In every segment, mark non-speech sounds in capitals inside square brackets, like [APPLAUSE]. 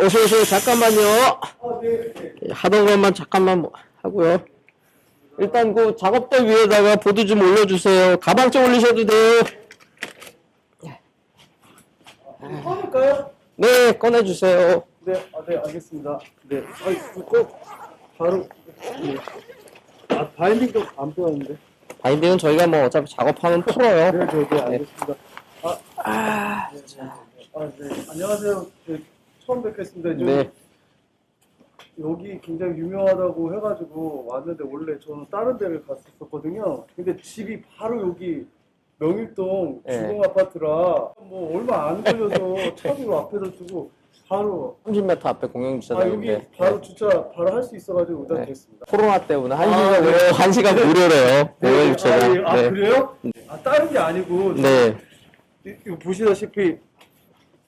어서 오세요. 잠깐만요. 아, 네, 네. 하던 것만 잠깐만 뭐 하고요. 일단 그 작업대 위에다가 보드 좀 올려주세요. 가방 좀 올리셔도 돼요. 꺼낼까요? 네, 꺼내주세요. 네, 아, 네, 알겠습니다. 네, 아, 꼭 바로. 네. 아, 바인딩도 안 빼왔는데. 바인딩은 저희가 뭐 어차피 작업하면 풀어요. 네, 네, 네, 알겠습니다. 아, 아, 네, 네. 아, 네. 안녕하세요. 네, 처음 뵙겠습니다. 저 네. 여기 굉장히 유명하다고 해가지고 왔는데 원래 저는 다른 데를 갔었거든요. 근데 집이 바로 여기 명일동 네. 주공 아파트라 뭐 얼마 안 걸려서 [LAUGHS] 차도 앞에다 두고 바로 30m 앞에 공영 아 여기 주차장인데 바로 주차 바로 할 수 있어가지고 일단 네. 됐습니다. 코로나 때문에 한 아, 시간 네. 무료, 한 시간 무료래요. 공영 아, 예. 주차장. 아, 네. 그래요? 아 다른 게 아니고 네. 이- 이거 보시다시피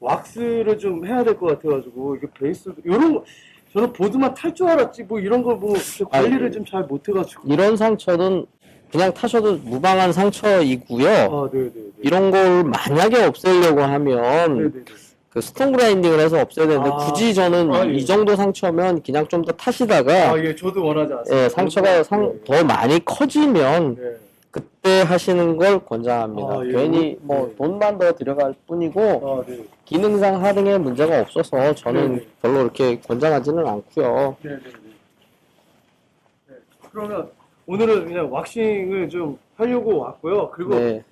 왁스를 좀 해야 될 것 같아가지고 이게 베이스 이런 거 저는 보드만 탈 줄 알았지 뭐 이런 걸뭐 관리를 좀 잘 못해가지고 이런 상처는 그냥 타셔도 무방한 상처이고요. 아 네네네 이런 걸 만약에 없애려고 하면 네네네 그 스톤 그라인딩을 해서 없애야 되는데 아. 굳이 저는 아, 예. 이 정도 상처면 그냥 좀 더 타시다가 아 예 저도 원하지 않습니다. 예, 상처가 상, 더 많이 커지면 네. 그때 하시는 걸 권장합니다. 아, 예. 괜히 뭐 네. 돈만 더 들어갈 뿐이고 아 네. 기능상 하등에 문제가 없어서 저는 네, 네. 별로 이렇게 권장하지는 않고요. 네 네 네. 네. 그러면 오늘은 그냥 왁싱을 좀 하려고 왔고요. 그리고 네,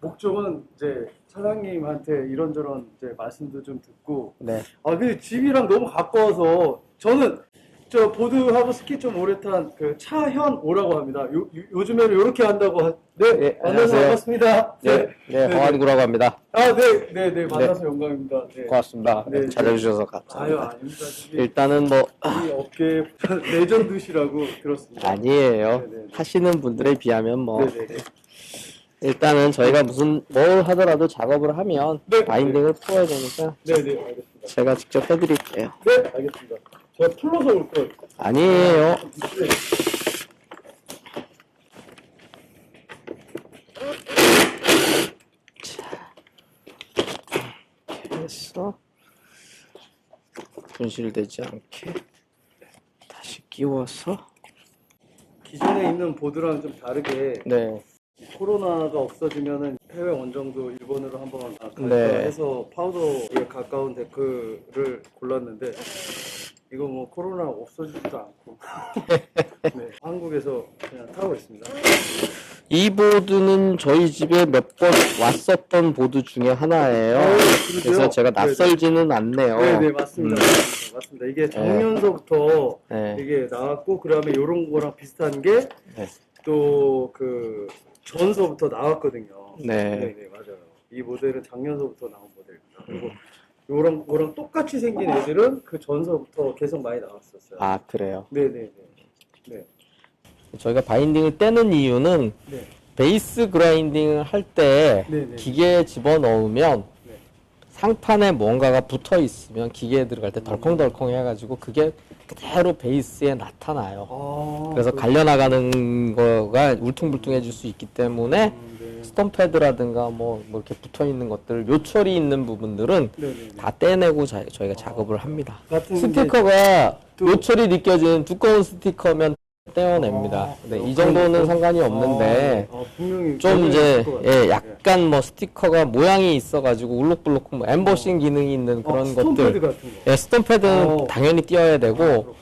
목적은 이제 사장님한테 이런저런 이제 말씀도 좀 듣고 네. 아 근데 집이랑 너무 가까워서 저는 저 보드하고 스키 좀 오래 탄 그 차현 오라고 합니다. 요, 요, 즘에는 이렇게 한다고 하... 네, 네, 만나서 안녕하세요. 반갑습니다. 네, 네, 허한구라고 합니다. 아, 네, 네, 네, 만나서 영광입니다. 네. 고맙습니다. 네, 네. 찾아주셔서 아유, 감사합니다. 아닙니다. 저기 일단은 뭐이 업계 [LAUGHS] 레전드시라고 들었습니다. 아니에요. 네, 네, 네. 하시는 분들에 비하면 뭐 네, 네, 네. 일단은 저희가 무슨 뭘 하더라도 작업을 하면 네. 바인딩을 풀어야 되니까 네, 네, 알겠습니다. 제가 직접 해드릴게요. 네, 알겠습니다. 제가 풀러서 올 거예요. 아니에요. 네. 해서 분실되지 않게 다시 끼워서 기존에 있는 보드랑 좀 다르게 네, 코로나가 없어지면은 해외 원정도 일본으로 한번 갈까 네. 해서 파우더에 가까운 데크를 골랐는데 이거 뭐 코로나 없어지지도 않고 [LAUGHS] 네, 한국에서 그냥 타고 있습니다. 이 보드는 저희 집에 몇 번 왔었던 보드 중에 하나예요. 어, 그러세요? 그래서 제가 네네. 낯설지는 않네요. 네, 네 맞습니다. 음. 맞습니다. 맞습니다. 이게 작년서부터 네. 이게 나왔고 그다음에 이런 거랑 비슷한 게 네. 또그 전서부터 나왔거든요. 네. 네, 네, 맞아요. 이 모델은 작년서부터 나온 모델입니다. 그리고 요랑 요랑 똑같이 생긴 애들은 그 전서부터 계속 많이 나왔었어요. 아, 그래요. 네, 네, 네. 네. 저희가 바인딩을 떼는 이유는 네. 베이스 그라인딩을 할 때 네, 네. 기계에 집어넣으면 네. 상판에 뭔가가 붙어 있으면 기계에 들어갈 때 덜컹덜컹 해가지고 그게 그대로 베이스에 나타나요. 아, 그래서 갈려 나가는 거가 울퉁불퉁해질 수 있기 때문에 음, 네. 스톤 패드라든가 뭐, 뭐 이렇게 붙어 있는 것들 요철이 있는 부분들은 네, 네, 네. 다 떼내고 자- 저희가 작업을 합니다. 같은 스티커가 또- 요철이 느껴지는 두꺼운 스티커면 떼어냅니다. 아, 네, 어, 이 정도는 그런 상관이 거? 없는데 아, 아, 분명히 좀 이제. 예, 약간 뭐 스티커가 모양이 있어가지고 울룩불룩 뭐 엠보싱 기능이 있는 어, 그런 스톤 패드 것들. 같은 거. 예, 스톤 패드는 어. 당연히 띄어야 되고.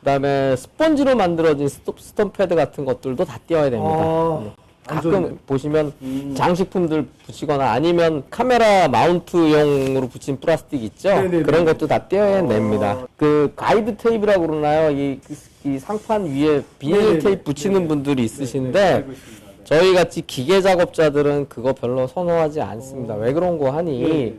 그다음에 스펀지로 만들어진 스톱, 스톤 패드 같은 것들도 다 띄어야 됩니다. 아, 네. 안 가끔. 보시면 음. 장식품들 붙이거나 아니면 카메라 마운트용으로 붙인 플라스틱 있죠? 네네네. 그런 것도 다 떼어야 아. 그 가이드 테이프라고 그러나요? 이, 이 상판 위에 비닐 네네네. 테이프 붙이는 네네. 분들이 네, 네, 있으신데 있습니다. 네. 저희 같이 기계 작업자들은 그거 별로 선호하지 않습니다. 어. 왜 그런 거 하니? 네.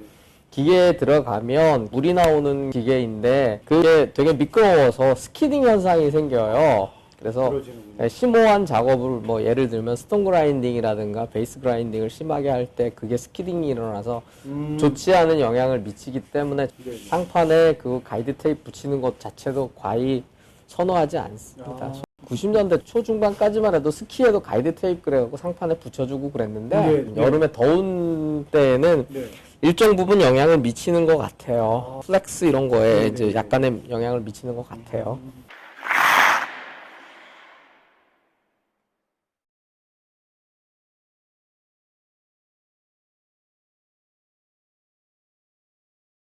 기계에 들어가면 물이 나오는 기계인데 그게 되게 미끄러워서 스키딩 현상이 생겨요. 그래서. 네, 심오한 작업을 뭐 예를 들면 스톤 그라인딩이라든가 베이스 그라인딩을 심하게 할 때 그게 스키딩이 일어나서 음. 좋지 않은 영향을 미치기 때문에 네. 상판에 그 가이드 테이프 붙이는 것 자체도 과히 선호하지 않습니다. 아. 90년대 초중반까지만 해도 스키에도 가이드 테이프 그래갖고 상판에 붙여주고 그랬는데 네, 네. 여름에 더운 때에는 네. 일정 부분 영향을 미치는 것 같아요. 플렉스 이런 거에 네네. 이제 약간의 영향을 미치는 것 같아요.